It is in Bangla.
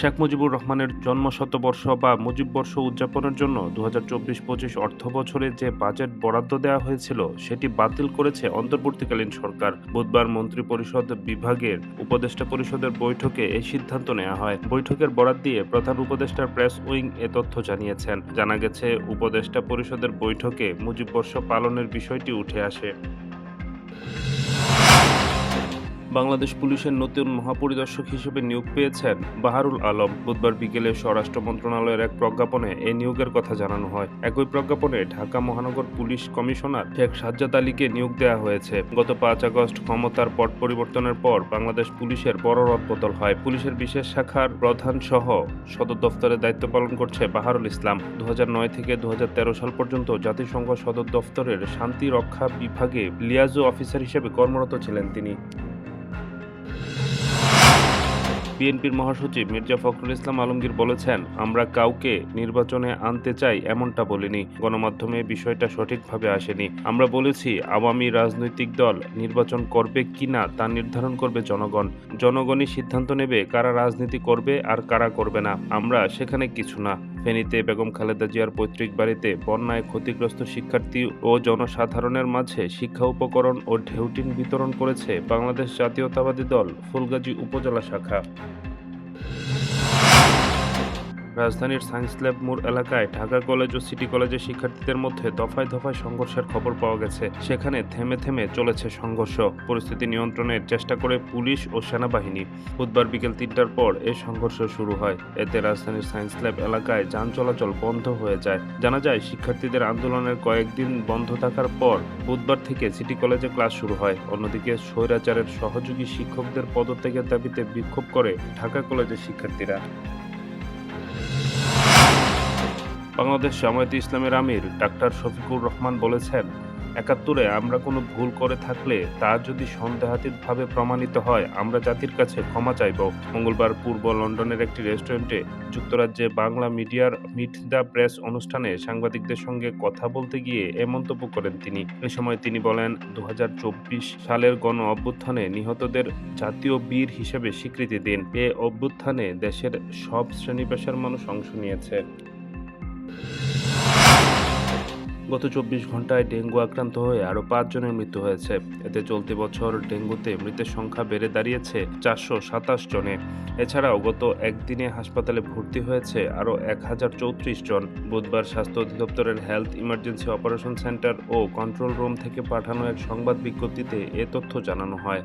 শেখ মুজিবুর রহমানের জন্ম শতবর্ষ বা মুজিববর্ষ উদযাপনের জন্য দু হাজার চব্বিশ পঁচিশ অর্থ বছরে যে বাজেট বরাদ্দ দেওয়া হয়েছিল, সেটি বাতিল করেছে অন্তর্বর্তীকালীন সরকার। বুধবার মন্ত্রী পরিষদ বিভাগের উপদেষ্টা পরিষদের বৈঠকে এই সিদ্ধান্ত নেওয়া হয়। বৈঠকের বরাদ দিয়ে প্রধান উপদেষ্টার প্রেস উইং এ তথ্য জানিয়েছেন। জানা গেছে, উপদেষ্টা পরিষদের বৈঠকে মুজিববর্ষ পালনের বিষয়টি উঠে আসে। বাংলাদেশ পুলিশের নতুন মহাপরিদর্শক হিসেবে নিয়োগ পেয়েছেন বাহারুল আলম। বুধবার বিকেলে স্বরাষ্ট্র মন্ত্রণালয়ের এক প্রজ্ঞাপনে এই নিয়োগের কথা জানানো হয়। একই প্রজ্ঞাপনে ঢাকা মহানগর পুলিশ কমিশনার শেখ সাজ্জাদ আলীকে নিয়োগ দেওয়া হয়েছে। গত পাঁচ আগস্ট ক্ষমতার পট পরিবর্তনের পর বাংলাদেশ পুলিশের বড় রদবদল হয়। পুলিশের বিশেষ শাখার প্রধান সহ সদর দফতরে দায়িত্ব পালন করছে বাহারুল ইসলাম। দু হাজার নয় থেকে দু হাজার তেরো সাল পর্যন্ত জাতিসংঘ সদর দফতরের শান্তি রক্ষা বিভাগে লিয়াজো অফিসার হিসেবে কর্মরত ছিলেন তিনি। বিএনপির মহাসচিব মির্জা ফখরুল ইসলাম আলমগীর বলেছেন, আমরা কাউকে নির্বাচনে আনতে চাই এমনটা বলিনি। গণমাধ্যমে বিষয়টা সঠিকভাবে আসেনি। আমরা বলেছি, আওয়ামী রাজনৈতিক দল নির্বাচন করবে কি না তা নির্ধারণ করবে জনগণ। জনগণই সিদ্ধান্ত নেবে কারা রাজনীতি করবে আর কারা করবে না। আমরা সেখানে কিছু না। ফেনীতে বেগম খালেদা জিয়ার পৈতৃক বাড়িতে বন্যায় ক্ষতিগ্রস্ত শিক্ষার্থী ও জনসাধারণের মাঝে শিক্ষা উপকরণ ও ঢেউটিন বিতরণ করেছে বাংলাদেশ জাতীয়তাবাদী দল, ফুলগাজী উপজেলা শাখা। রাজধানীর সায়েন্স ল্যাব মোড় এলাকায় ঢাকা কলেজ ও সিটি কলেজের শিক্ষার্থীদের মধ্যে দফায় দফায় সংঘর্ষের খবর পাওয়া গেছে। সেখানে থেমে থেমে চলেছে সংঘর্ষ। পরিস্থিতি নিয়ন্ত্রণের চেষ্টা করে পুলিশ ও সেনাবাহিনী। বুধবার বিকেল তিনটার পর এই সংঘর্ষ শুরু হয়। এতে রাজধানীর সায়েন্স ল্যাব এলাকায় যান চলাচল বন্ধ হয়ে যায়। জানা যায়, শিক্ষার্থীদের আন্দোলনের কয়েকদিন বন্ধ থাকার পর বুধবার থেকে সিটি কলেজে ক্লাস শুরু হয়। অন্যদিকে স্বৈরাচারের সহযোগী শিক্ষকদের পদত্যাগের দাবিতে বিক্ষোভ করে ঢাকা কলেজের শিক্ষার্থীরা। বাংলাদেশ জামায়াতে ইসলামের আমির ডাক্তার শফিকুর রহমান বলেছেন, একাত্তরে আমরা কোনো ভুল করে থাকলে তা যদি সন্দেহাতীতভাবে প্রমাণিত হয়, আমরা জাতির কাছে ক্ষমা চাইব। মঙ্গলবার পূর্ব লন্ডনের একটি রেস্টুরেন্টে যুক্তরাজ্যে বাংলা মিডিয়ার মিট দ্য প্রেস অনুষ্ঠানে সাংবাদিকদের সঙ্গে কথা বলতে গিয়ে এ মন্তব্য করেন তিনি। এ সময় তিনি বলেন দু হাজার চব্বিশ সালের গণ অভ্যুত্থানে নিহতদের জাতীয় বীর হিসেবে স্বীকৃতি দিন। এ অভ্যুত্থানে দেশের সব শ্রেণি পেশার মানুষ অংশ নিয়েছে। গত চব্বিশ ঘন্টায় ডেঙ্গু আক্রান্ত হয়ে আরও পাঁচজনের মৃত্যু হয়েছে। এতে চলতি বছর ডেঙ্গুতে মৃতের সংখ্যা বেড়ে দাঁড়িয়েছে চারশো সাতাশ জনে। এছাড়াও গত একদিনে হাসপাতালে ভর্তি হয়েছে আরও এক হাজার চৌত্রিশ জন। বুধবার স্বাস্থ্য অধিদপ্তরের হেলথ ইমার্জেন্সি অপারেশন সেন্টার ও কন্ট্রোল রুম থেকে পাঠানো এক সংবাদ বিজ্ঞপ্তিতে এ তথ্য জানানো হয়।